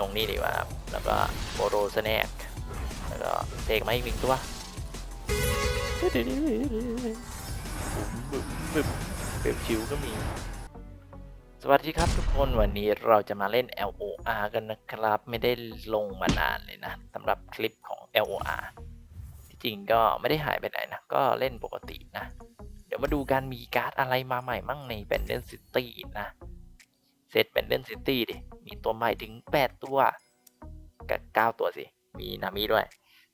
ลงนี่ดีกว่าครับแล้วก็โบโรสแน็คแล้วก็เสกมาอีกหนึ่งตัวบึ้มบึ้มเปลวชิวก็มี สวัสดีครับทุกคนวันนี้เราจะมาเล่น LOR กันนะครับ ไม่ได้ลงมานานเลยนะสำหรับคลิปของ LOR ที่จริงก็ไม่ได้หายไปไหนนะ ก็เล่นปกตินะ เดี๋ยวมาดูกันมีการ์ดอะไรมาใหม่มั่งใน b a n d e n City นะ เซต b a n d e n City ดิ มีตัวใหม่ถึง 8 ตัว กับ 9 ตัวสิ มีนามิด้วย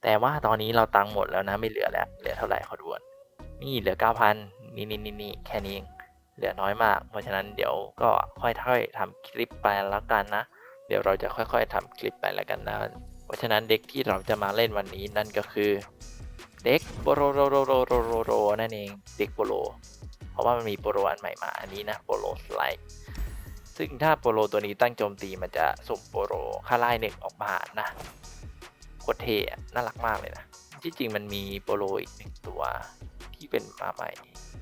แต่ว่าตอนนี้เราตังค์หมดแล้วนะ ไม่เหลือแล้ว เหลือเท่าไหร่ขอดูนนี่เหลือ 9,000 นี่นี่นี่นี่แค่นี้เอง เหลือน้อยมาก เพราะฉะนั้นเดี๋ยวก็ค่อยๆทำคลิปไปแล้วกันนะ เดี๋ยวเราจะค่อยๆทำคลิปไปแล้วกันนะ เพราะฉะนั้นเด็กที่เราจะมาเล่นวันนี้นั่นก็คือเด็กโปโรโรโรโรโรโรโรนั่นเองเด็กโปโลเพราะว่ามันมีโปโลอันใหม่มาอันนี้นะโปโลสไลด์ ซึ่งถ้าโปโลตัวนี้ตั้งโจมตีมันจะสุ่มโปโลค่าไล่หนึ่งออกมานะโคตรเท่น่ารักมากเลยนะ ที่จริงมันมีโปโลอีกหนึ่งตัวที่เป็นมาใหม่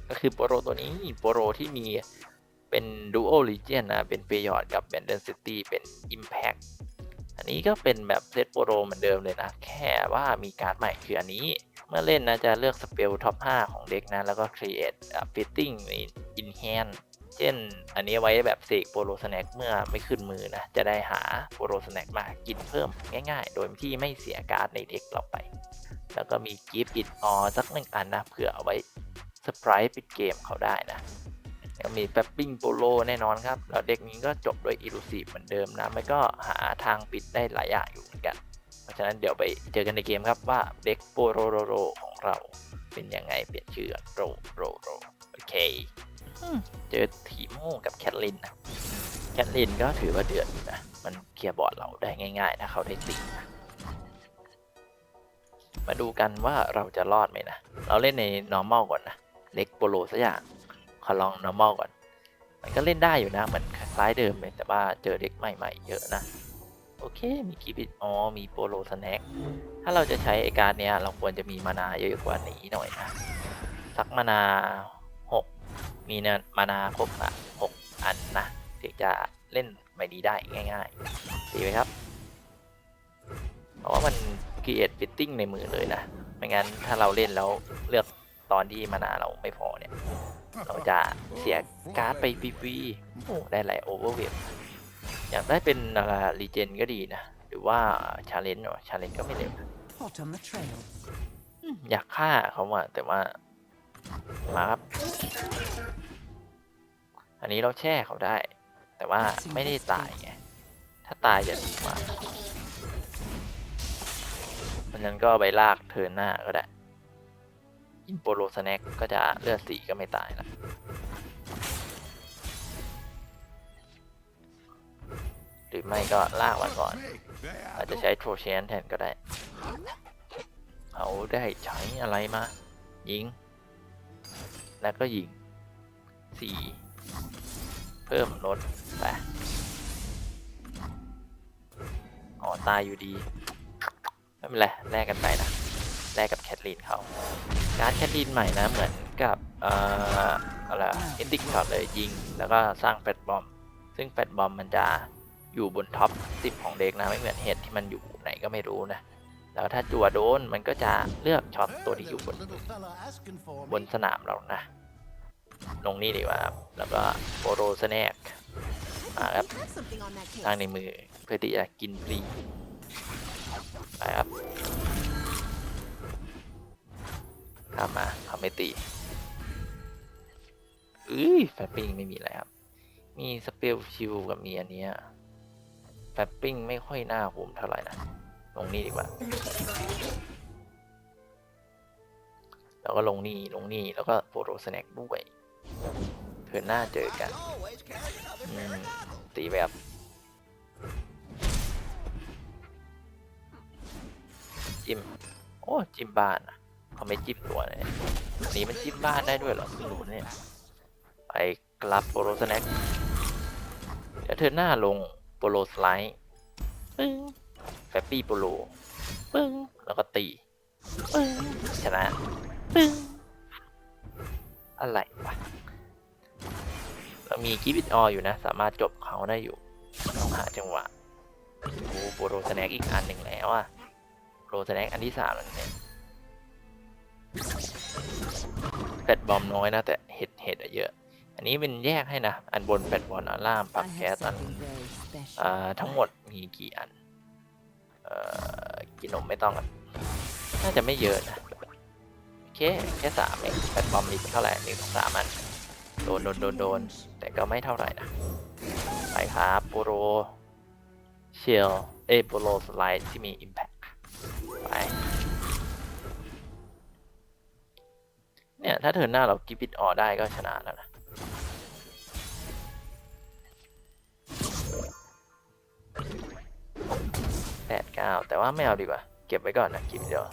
ก็คือโปโรตัวนี้โปโรที่มีเป็นดูโอลิเจียนนะ เป็นเปยอดกับแบนเดนซิตี้เป็น Impact อันนี้ก็เป็นแบบเซตโปโรเหมือนเดิมเลยนะ แค่ว่ามีการ์ดใหม่คืออันนี้ เมื่อเล่นนะจะเลือกสเปลท็อป 5 ของเด็กนะ แล้วก็ create fitting in hand เช่น อันนี้ไว้แบบเสกโปโลสแน็คเมื่อไม่ขึ้นมือนะ จะได้หาโปโลสแน็คมากินเพิ่มง่ายๆ โดยที่ไม่เสียการ์ดในเด็กเราไป แล้วก็มีกิฟต์อิดออสักหนึ่งอันนะ เผื่อเอาไว้สปรายปิดเกมเขาได้นะแล้วมีแป๊บปิ้งโปโลแน่นอนครับ แล้วเด็กนี้ก็จบด้วยอิลูซีฟเหมือนเดิมนะ ไม่ก็หาทางปิดได้หลายอย่างอยู่เหมือนกัน เพราะฉะนั้นเดี๋ยวไปเจอกันในเกมครับว่าเด็กโปโรโรโรของเราเป็นยังไงเปลี่ยนชื่อโรโรโรโอเค เจอทีโมกับแคทลินนะแคทลินก็ถือว่าเดือดนะ มันเคลียร์บอร์ดเราได้ง่ายๆนะเขาได้ตีนะมาดูกันว่าเราจะรอดไหมนะ เราเล่นใน normal ก่อนนะ เล็กโปโลสักอย่างขอลอง normal ก่อน มันก็เล่นได้อยู่นะเหมือนคล้ายเดิมเลยแต่ว่าเจอเด็กใหม่ๆ เยอะนะ โอเค มีกีบิดอ๋อ มีโปโลสแน็ค ถ้าเราจะใช้ไอการเนี้ยเราควรจะมีมานาเยอะกว่านี้หน่อยนะ สักมานา มีเนยมานาครบอะหกอันนะถึงจะเล่นไม่ดีได้ง่ายๆ ดีไหมครับ เพราะว่ามัน create fitting ในมือเลยนะ ไม่งั้นถ้าเราเล่นแล้วเลือกตอนที่มานาเราไม่พอเนี่ย เราจะเสียการ์ดไปฟรีๆโอ้ได้หลายโอเวอร์เวฟอยากได้เป็นรีเจนก็ดีนะ หรือว่าชาเลนจ์ชาเลนจ์ก็ไม่เร็วนะ Hot on the trail. อืมอยากฆ่าเขาอะแต่ว่า มาครับ อันนี้เราแช่เขาได้ แต่ว่าไม่ได้ตายไง ถ้าตายจะดีกว่าเพราะนั้นก็ไปลากเทินหน้าก็ได้ อินโปโลสแน็คก็จะเลือดสีก็ไม่ตายละหรือไม่ก็ลากมันก่อน อาจจะใช้โทรเชนแทนก็ได้ เขาได้ใช้อะไรมา ยิง แล้วก็ยิงสี่เพิ่มลดไปอ๋อตายอยู่ดีไม่เป็นไรแลกกันไปนะแลกกับแคทลีนเขาการแคทลีนใหม่นะเหมือนกับเอ่ออะไรเอนดิกช็อตเลยยิง แล้วก็สร้างแฟตบอม ซึ่งแฟตบอมมันจะอยู่บนท็อป10ของเด็กนะไม่เหมือนเฮดที่มันอยู่ไหนก็ไม่รู้นะ แล้วถ้าจัวโดนมันก็จะเลือกช็อตตัวที่อยู่บนบนสนามเรานะลงนี่ดีกว่าครับแล้วก็โปโรสแน็คมาครับ Have something on that case. ตั้งในมือเพื่อที่จะกินฟรีไปครับข้ามมาเขาไม่ตีอุ้ยแฟปปิ้งไม่มีอะไรครับ มีสเปลชิลกับมีอันนี้แฟปปิ้งไม่ค่อยน่าคุ้มเท่าไหร่นะ ลงนี่ดีกว่า แล้วก็ลงนี่ลงนี่แล้วก็โฟโตสแน็คด้วยเธอหน้าเจอกันตีแบบจิ้มโอ้จิ้มบ้านอะเขาไม่จิ้มตัวเลยนนี้มันจิ้มบ้านได้ด้วยเหรอเพิ่งรู้เนี่ยไปกลับโปโลสแน็คเดี๋ยวเธอหน้าลงโปโลสไลด์ แฟปปี้โปโลปึ้งแล้วก็ตีปึ้งชนะปึ้งอะไรวะเรามีกิฟต์อออยู่นะ สามารถจบเขาได้อยู่ต้องหาจังหวะโอ้โบโรสแน็กอีกอันหนึ่งแล้วอะโรสแน็กอันที่สามแล้วเนี่ยแฟดบอมน้อยนะ แต่เห็ดเห็ดอะเยอะ อันนี้เป็นแยกให้นะ อันบนแฟดบอลอันล่างปรับ I แก๊ส have อัน something very special. อ่าทั้งหมดมีกี่อันเอ่อ กินนมไม่ต้องน่าจะไม่เยอะนะโอเคแค่สามเองแฟดบอมมีเท่าไหร่หนึ่งสามอันโดนโดนโดนโดนแต่ก็ไม่เท่าไหร่นะไปครับโปโรเชลเอยโปโรสไลด์ที่มี Impact ไปเนี่ยถ้าเทินหน้าเรากิปิดออได้ก็ชนะแล้วนะ เก้าแต่ว่าไม่เอาดีกว่า เก็บไว้ก่อนนะกิมเดียว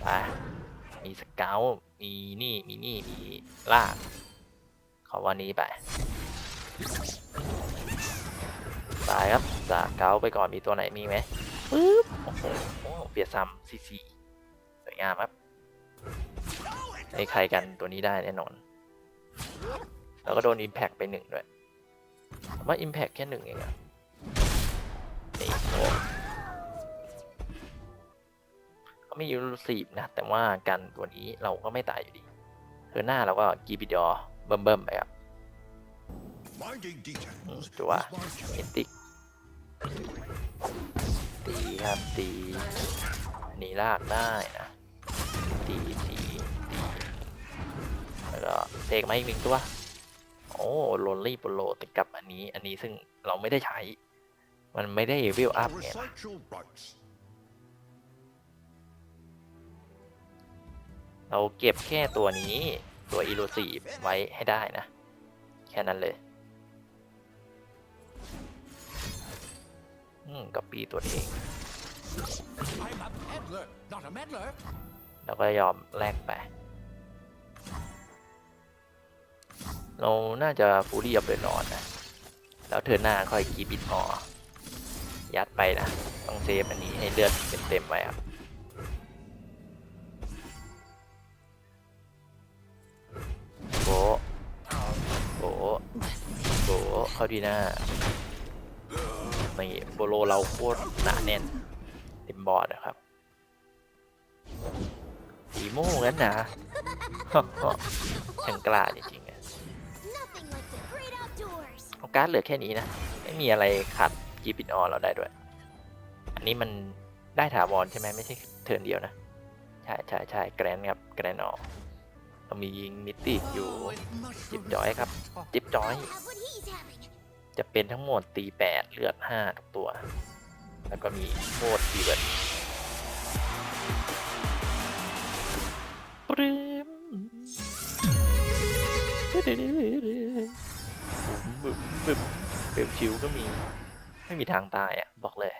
ไปมีสเกลมีนี่ มีนี่ มีลากขอวันนี้ไป ตายครับสาเกาไปก่อนมีตัวไหนมีไหมปึ๊บโอ้โหเปียซัมซีซีสวยงามครับไอ้ใครกันตัวนี้ได้แน่นอน แล้วก็โดน Impact ไปหนึ่งด้วยว่า Impact แค่หนึ่งเองอะนี่โอ้ ไม่ยูรูซีฟนะ แต่ว่ากันตัวนี้เราก็ไม่ตายอยู่ดีเธอหน้าเราก็กีบิดอเบิ่มเบิ่มๆไปครับ Minding details is ตัว my เอ job. ติกตีครับตีอันนี้ลากได้นะตีตีตีแล้วก็เสกมาอีกหนึ่งตัวโอ้โลนลี่โปโลแต่กับอันนี้ อันนี้ซึ่งเราไม่ได้ใช้ มันไม่ได้วิวอัพ To ไง เราเก็บแค่ตัวนี้ ตัวอีโ s ซีไว้ให้ได้นะ แค่นั้นเลยอืมก็ปีตัวเอง I'm a peddler, not a meddler. แล้วก็ยอมแลกไป เราน่าจะฟูรี่อัพเดนอนนะ แล้วเธอหน้าค่อยกีบิดออยัดไปนะ ต้องเซฟอันนี้ให้เลือดเต็มๆไว้ครับาดีหน้านี่โบโลเราโคตรหนาแน่นเต็มบอร์ดนะครับสีโม่กันนะช่างกล้าจริงๆอะ Nothing like the great outdoors. เอาการ์ดเหลือแค่นี้นะ ไม่มีอะไรขัดกีปินออเราได้ด้วย อันนี้มันได้ถาวรใช่ไหมไม่ใช่เทิร์นเดียวนะ ใช่ใช่ใช่แกรนครับแกรนออกเรามียิงมิติอยู่ Oh, it must จิบ have จอยครับ จิบจอย จะเป็นทั้งหมดตีแปดเลือดห้าทุกตัว แล้วก็มีโคตรทีเบิร์ดปรึมบึมบึมเปลวชิวก็มี ไม่มีทางตายอะ บอกเลย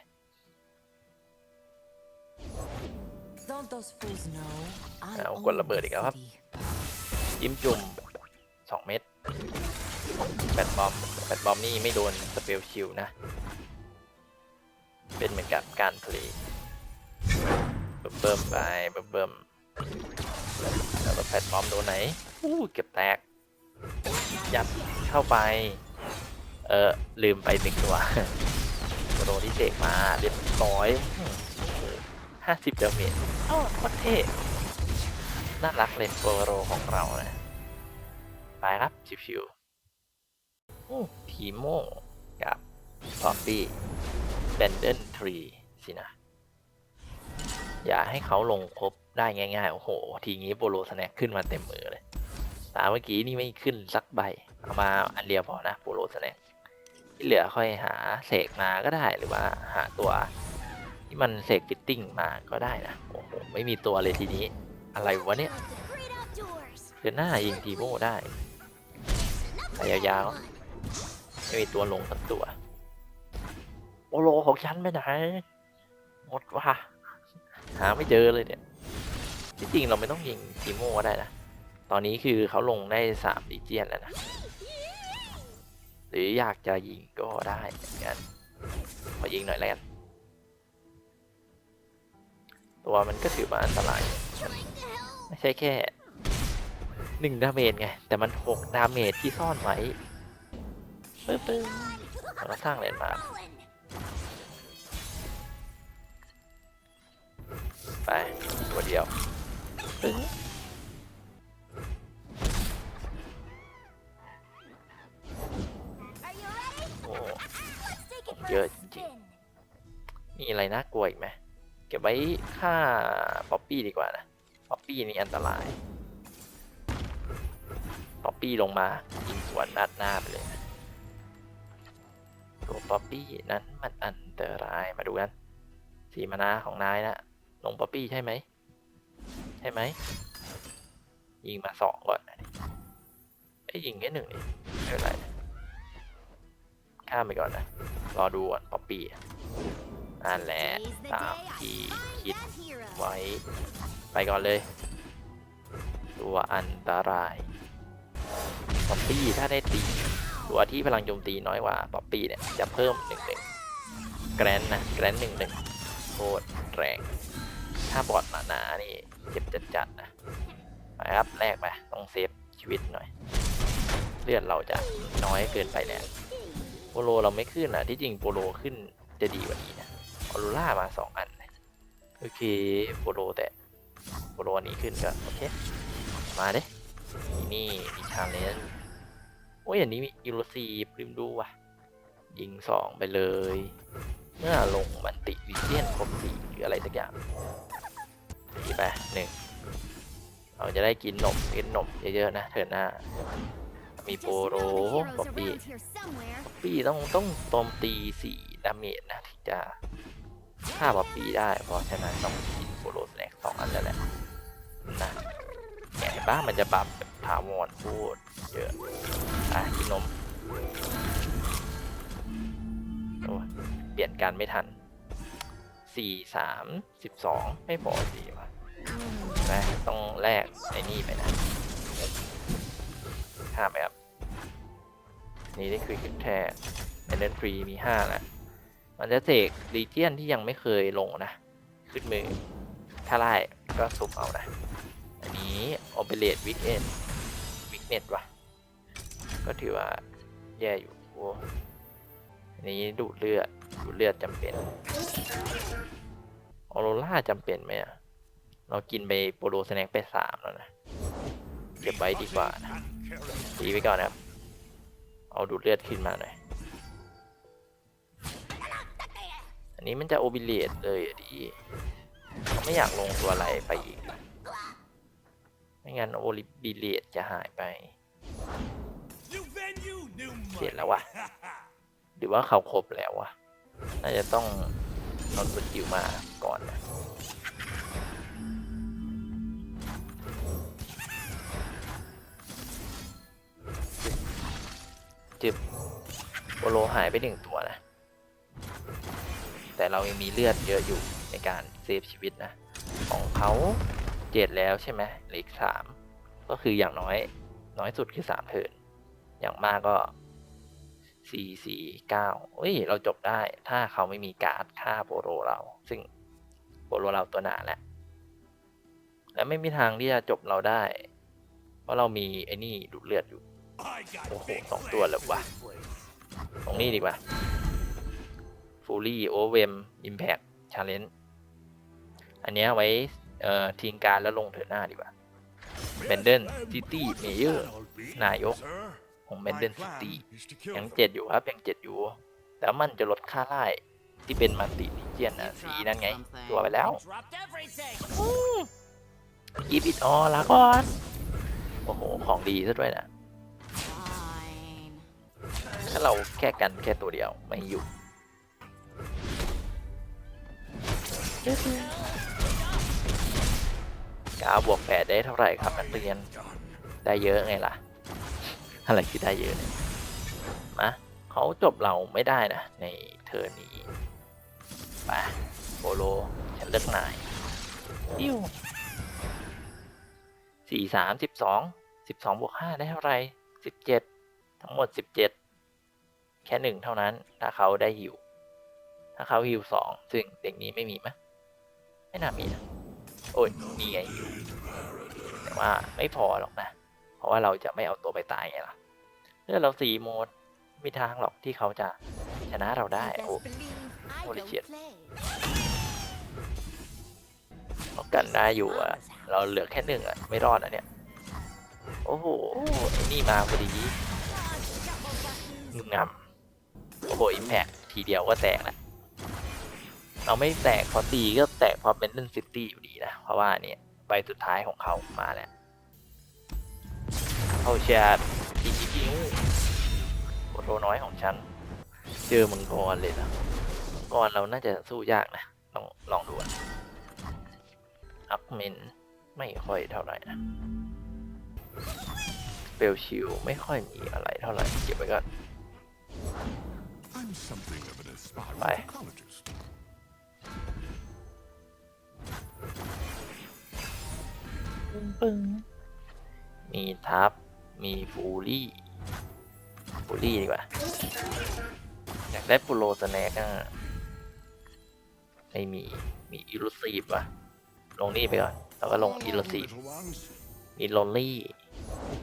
Don't those fools know? เอากดระเบิดอีกแล้วครับ the city. จิ้มจุ่มสองเม็ดแบตบอม แบตบอมนี่ไม่โดนสเปลชิวนะ เป็นเหมือนกับการเพลย์เบิ่มๆไปเบิ่มๆแล้วแพลตฟอมโดนไหนอู้เก็บแตก ยัดเข้าไป เออลืมไปหนึ่งตัวโดนที่เสกมาเรียบร้อยห้าสิบดาเมจอ้โคตรเท่น่ารักเลยโปรโรของเรานะไปครับชิวๆ ทีโมกับทอมบี้แบนเดนทรีสินะ อย่าให้เขาลงครบได้ง่ายๆ โอ้โห ทีงี้โปโลสแน็คขึ้นมาเต็มมือเลย ตามเมื่อกี้นี่ไม่ขึ้นสักใบ เอามาอันเดียวพอนะโปโลสแน็คที่เหลือค่อยหาเสกมาก็ได้หรือว่าหาตัวที่มันเสกฟิตติ้งมาก็ได้นะ โอ้โห ไม่มีตัวเลยทีนี้ อะไรวะเนี่ยเดือนหน้ายิงทีโม่ได้ไปยาวๆ ไม่มีตัวลงสักตัวโอโลของฉันไปไหน หมดว่ะหาไม่เจอเลยเนี่ย ที่จริงเราไม่ต้องยิงทีโม่ก็ได้นะ ตอนนี้คือเขาลงได้สามดิเจียนแล้วนะ หรืออยากจะยิงก็ได้เหมือนกันขอยิงหน่อยแล้วกัน ตัวมันก็ถือว่าอันตราย Trying to help. ไม่ใช่แค่หนึ่งดาเมจไง แต่มันหกดาเมจที่ซ่อนไว้ ปึ้งปึ้งเราสร้างเลนมาไป ตัวเดียวปึ้งเยอะจริงมีอะไรน่ากลัวอีกไหมเก็บไว้ฆ่าป๊อปปี้ดีกว่านะ ป๊อปปี้นี่อันตราย ป๊อปปี้ลงมายิงสวนนัดหน้าไปเลย ป๊อปปี้นั้นมันอันตรายมาดูกันสีมานาของนายนะลงป๊อปปี้ใช่ไหมใช่ไหมยิงมาสองก่อนไอ้ยิงแค่หนึ่งนี่ไม่เป็นไรข้ามไปก่อนนะรอดูก่อนป๊อปปี้อะนั่นแหละ Today's the ตามที่คิดไว้ไปก่อนเลย ตัวอันตรายป๊อปปี้ถ้าได้ตี ตัวที่พลังโจมตีน้อยกว่าป๊อปปี้เนี่ยจะเพิ่มหนึ่งแกรนนะแกรนหนึ่งหนึ่งโคตรแรง ถ้าบอดมานานี่เจ็บจัดจัดๆนะไปครับแรกไปต้องเซฟชีวิตหน่อย เลือดเราจะน้อยเกินไปแล้วโปโลเราไม่ขึ้นอะที่จริงโปโลขึ้นจะดีกว่านี้นะออรูล่ามาสองอันโอเคโปโลแต่โปโลอันนี้ขึ้นก็โอเค มาเด้นี่มีชาเลนจ์ โอ้ยอันนี้มียูโรซีลืมดูว่ะ ยิงสองไปเลย เมื่อลงมันติวิเชียนครบสี่หรืออะไรสักอย่างตีไปหนึ่งเราจะได้กินนมกินนมเยอะๆนะเถิดหน้า มีโปโร know the heroes ป๊อปปี้ around here somewhere. ป๊อปปี้ต้องต้องโจมตีสี่ดาเมจนะถึงจะฆ่าป๊อปปี้ได้เพราะฉะนั้นต้องกินโปโลสแน็คสองอันแล้วแหละนะแก่บ้างมันจะปรับแบบถาวรพูดเยอะ อะกินนมโอ้เปลี่ยนการไม่ทันสี่สามสิบสองไม่พอสี่วะไปต้องแลกไอ้นี่ไปนะข้ามไปครับ นี่ได้คือคิดแท้เอเดนฟรีมีห้าแล้วมันจะเสกลีเจียนที่ยังไม่เคยลงนะ ขึ้นมือ ถ้าไล่ก็สุบเอานะ อันนี้โอเปเรตวิกเอนวิกเน็ตว่ะ ก็ถือว่าแย่อยู่โว้อันนี้ดูดเลือดดูดเลือดจำเป็นออโรล่าจำเป็นไหมอะเรากินไปโปรโลสแน็กไปสามแล้วนะเก็บไว้ดีกว่านะตีไปก่อนนะครับ เอาดูดเลือดขึ้นมาหน่อยอันนี้มันจะโอบิเลตเลยดีไม่อยากลงตัวอะไรไปอีก ไม่งั้นโอบิเลตจะหายไป เปลี่ยแล้ววะหรือว่าเขาครบแล้ววะน่าจะต้องนอนสกิลมาก่อนนะจึบโปโลหายไปหนึ่งตัวนะ แต่เรายังมีเลือดเยอะอยู่ในการเซฟชีวิตนะ ของเขาเจ็ดแล้วใช่ไหมเหลืออีกสามก็คืออย่างน้อย น้อยสุดคือสามเทิร์นอย่างมากก็ สี่สี่เก้าเอ้ย เราจบได้ ถ้าเขาไม่มีการ์ดฆ่าโปโลเรา ซึ่งโปโลเราตัวหนาแหละและไม่มีทางที่จะจบเราได้ เพราะเรามีไอ้นี่ดูดเลือดอยู่ I got Oh, big song plans tua là for quá. this place. ตรงนี้ดีกว่าฟูลี่โอเวมอิมแพกชาเลนจ์อันนี้ไว้เออทิ้งการแล้วลงเถินหน้าดีกว่า Benden City Mayor นายก ของเบ my นเดนซิ plan ตี้ is to kill ยัง them. เจ็ดอยู่ครับยังเจ็ดอยู่ แต่มันจะลดค่าไล่ที่เป็นมันติลิเจียนนะสีนั่นไง ตัวไปแล้ว Dropped everything. กีบิดออลาก่อน โอ้โห ของดีซะด้วยนะ Fine. ถ้าเราแค่กันแค่ตัวเดียวไม่อยู่กาบวกแปดได้เท่าไหร่ครับนักเรียน ได้เยอะไงล่ะ อะไรคือได้เยอะเนี่ยมาเขาจบเราไม่ได้นะ ในเทอร์นนี้ไปโปโลฉันเลือกนายอิ้วสี่สามสิบสองสิบสองบวกห้าได้เท่าไหร่สิบเจ็ดทั้งหมดสิบเจ็ดแค่หนึ่งเท่านั้น ถ้าเขาได้ฮิว ถ้าเขาฮิวสองซึ่งเด็กนี้ไม่มีมะไม่น่ามีนะโอ้ยมีไงฮิวแต่ว่าไม่พอหรอกนะเพ ราะว่าเราจะไม่เอาตัวไปตายไงล่ะเลือดเราสี่โหมดไม่มีทางหรอกที่เขาจะชนะเราได้ You โอ้ best believe I Holy don't shit. play. ป้องกันได้อยู่อะเราเหลือแค่หนึ่งอะไม่รอดอะเนี่ยโอ้โหไอ้นี่มาพอดีงามโอ้โหอิมแพกทีเดียวก็แตกละเราไม่แตกเพราะตีก็แตกเพราะเป็นเล่นซิตี้อยู่ดีนะเพราะว่าเนี่ยใบสุดท้ายของเขามาแล้ว เข้าแชร์ทีจีพิวโคโรน้อยของฉัน เจอมังกรเลยนะมังกรเราน่าจะสู้ยากนะ ลองลองดูอะอัพเมนไม่ค่อยเท่าไหร่นะเปลชิลไม่ค่อยมีอะไรเท่าไหร่ เก็บไว้ก่อน I'm something of an aspiring Bye. ecologist. ปึ้งมีทับ มีฟูรี่ฟูรี่ดีกว่า อยากได้ปูโรสแน็กอะไม่มี มีอิลูซีฟว่ะ ลงนี่ไปก่อน แล้วก็ลงอิลูซีฟมีลอลลี่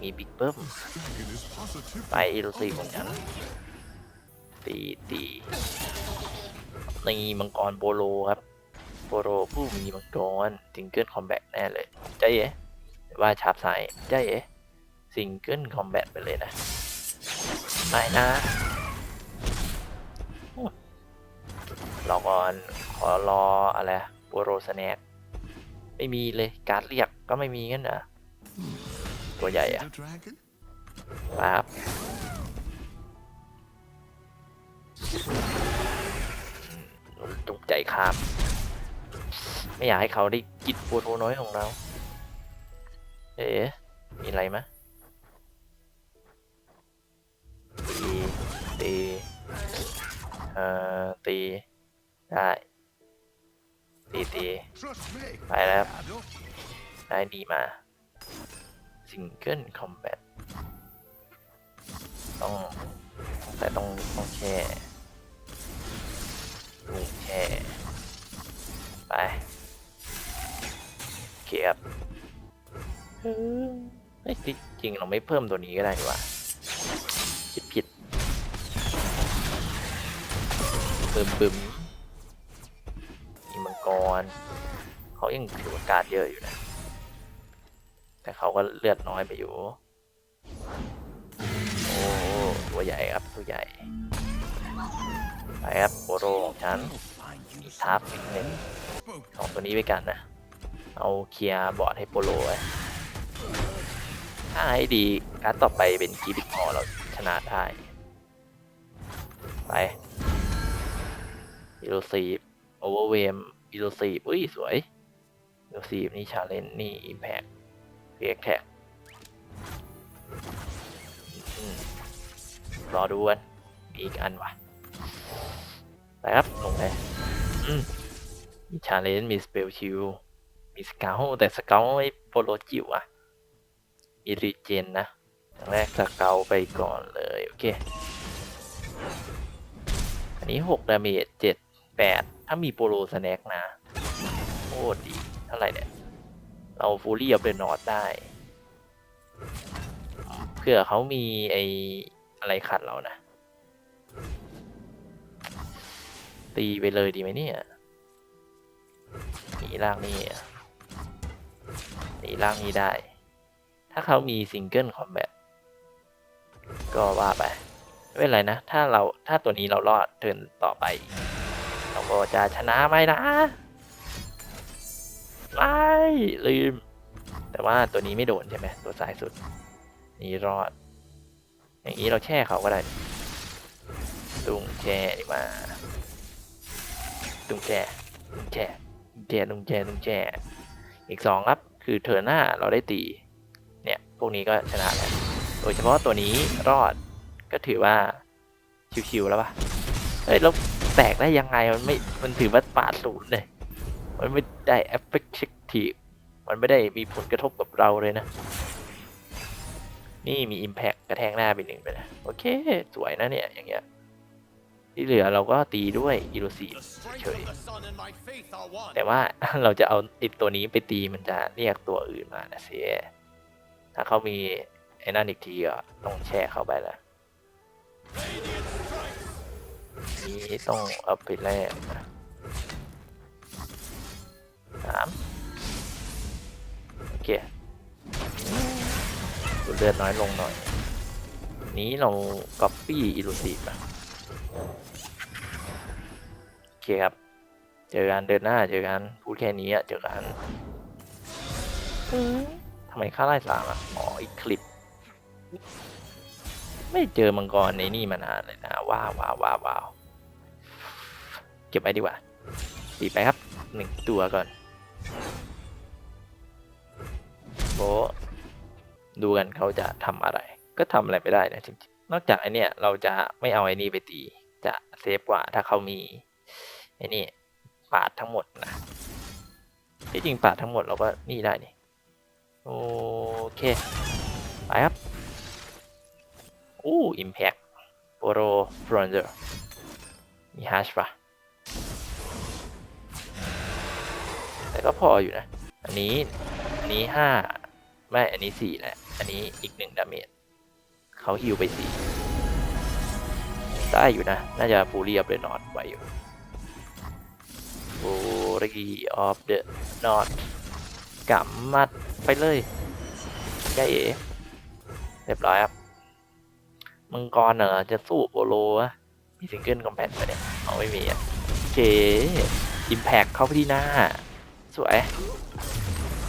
มีบิ๊กเบิ้ม ไปอิลูซีฟของฉันตีตีนี่มังกรโปโลครับโปโลผู้มีมังกรซิงเกิลคอมแบทแน่เลย ใจเอ๋หรือว่าชาร์ปไซด์ใจเอ๋ ซิงเกิลคอมแบทไปเลยนะไม่นะอุ๊ยรอก่อนขอรออะไรโปโลสแน็คไม่มีเลยการดเรียกก็ไม่มีงั้นเหรอตัวใหญ่อะ The dragon? ครับตกใจครับไม่อยากให้เขาได้กินปูโทน้อยของเรา เอ๋มีอะไรมะ ตีตีเอ่อตีได้ตีตีไปแล้วได้ดีมาซิงเกิลคอมแบทต้องแต่ต้องต้องแช่ลุงแช่ไปเคครับเฮ้ยจริงเราไม่เพิ่มตัวนี้ก็ได้ดีกว่า บึมบึมมีมังกรเขายังถือว่าการเยอะอยู่นะ แต่เขาก็เลือดน้อยไปอยู่ โอ้ตัวใหญ่ครับตัวใหญ่ไปครับโปโรของฉันมีทับอีกหนึ่งสองตัวนี้ไปกันนะ เอาเคลียร์บอร์ดให้โปโลไว้ถ้าให้ดีการต่อไปเป็นกีบิทมอเราชนะได้ ไป อิโรซีฟโอเวอร์เวมอิโรซีฟอุ้ย สวยอิโรซีฟนี่ชาเลนนี่อิมแพคเรียกแท็กรอดูกันมีอีกอันวะไปครับ ลงเลยมีชาเลนมีสเปลชิลมีสเกลแต่สเกลไอ้โปโลจิวอะมีรีเจนนะอย่างแรกสเกลไปก่อนเลย โอเค อันนี้ 6 ดาเมจ 7 8 ถ้ามีโปโลสแน็คนะโอ้ดีเท่าไหร่เนี่ย เราฟูลี่อัพเดนอตได้เผื่อเขามีไออะไรขัดเรานะ ตีไปเลยดีไหมเนี่ยหนีล่างนี่หนีล่างนี้ได้ ถ้าเขามีซิงเกิลคอมแบทก็ว่าไปไม่เป็นไรนะ ถ้าเราถ้าตัวนี้เรารอดเทินต่อไป เราก็จะชนะไหมนะไม่ลืม แต่ว่าตัวนี้ไม่โดนใช่ไหมตัวซ้ายสุด นี่รอด อย่างนี้เราแช่เขาก็ได้ตุงแช่ดีมาตุงแช่ตุงแช่ตุงแช่ตุงแช่ตุงแช่อีกสองครับ คือเทอร์หน้าเราได้ตี เนี่ย พวกนี้ก็ชนะแล้วโดยเฉพาะตัวนี้รอดก็ถือว่าชิวๆแล้วปะ เฮ้ยแล้วแตกได้ยังไงมันไม่มันถือว่าปาดศูนย์เลยมันไม่ได้ effective มันไม่ได้มีผลกระทบกับเราเลยนะ นี่มี impact กระแทกหน้าไปหนึ่งไปนะโอเค สวยนะเนี่ยอย่างเงี้ยที่เหลือเราก็ตีด้วยอิโรซี The strength Trời. of the sun and my faith are one. แต่ว่าเราจะเอาไอตัวนี้ไปตีมันจะเรียกตัวอื่นมานะเสียถ้าเขามีไอ้นั่นอีกทีก็ต้องแช่เข้าไปแล้ว นี่ต้องเอาไปแลกนะสามเคดูเลือดน้อยลงหน่อย นี้เราก๊อปปี้อิลูซีฟอะโอเคครับ เจอกันเดินหน้าเจอกันพูดแค่นี้อะเจอกันทำไมค่าไล่สามอะอ๋ออีกคลิป ไม่เจอมังกรในนี่มานานเลยนะว้าวว้าวว้าวว้าว เก็บไว้ดีกว่าตีไปครับหนึ่งตัวก่อนโบดูกันเขาจะทำอะไร ก็ทำอะไรไปได้นะจริงๆนอกจากไอเนี้ยเราจะไม่เอาไอ้นี่ไปตีจะเซฟกว่าถ้าเขามีไอ้นี่ปาดทั้งหมดนะที่จริงปาดทั้งหมดเราก็นี่ได้นี่โอเคไปครับอู้อิมแพคโปโรฟรอนเดอร์มีฮัชปะ แต่ก็พออยู่นะ อันนี้อันนี้ห้าไม่ อันนี้สี่แหละ อันนี้อีกหนึ่งดาเมจเขาฮิวไปสี่ได้อยู่นะ น่าจะฟูรีออฟเดอะนอตไว้อยู่ฟูรีออฟเดอะนอตกำมัดไปเลยได้เอ๋เรียบร้อยครับ มังกรเหรอจะสู้โปโลอะมีซิงเกิลคอมแพนตปเนี่ยเอาไม่มีอะโอเคอิมแพคเข้าไปที่หน้า สวย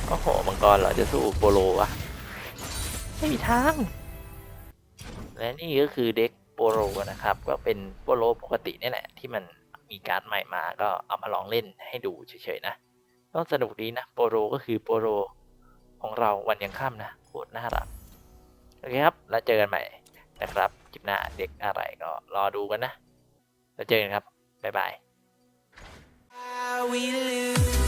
โอ้โห มังกรเหรอ จะสู้โปโลอะไม่มีทาง และนี่ก็คือเด็กโปโลนะครับ ก็เป็นโปโลปกตินี่แหละ ที่มันมีการ์ดใหม่มาก็เอามาลองเล่นให้ดูเฉยๆนะก็สนุกดีนะโปโลก็คือโปโลของเราวันยังค่ำนะโคตรน่ารักโอเคครับ แล้วเจอกันใหม่นะครับคลิปหน้าเด็กอะไรก็รอดูกันนะ แล้วเจอกันครับ บ๊ายบาย we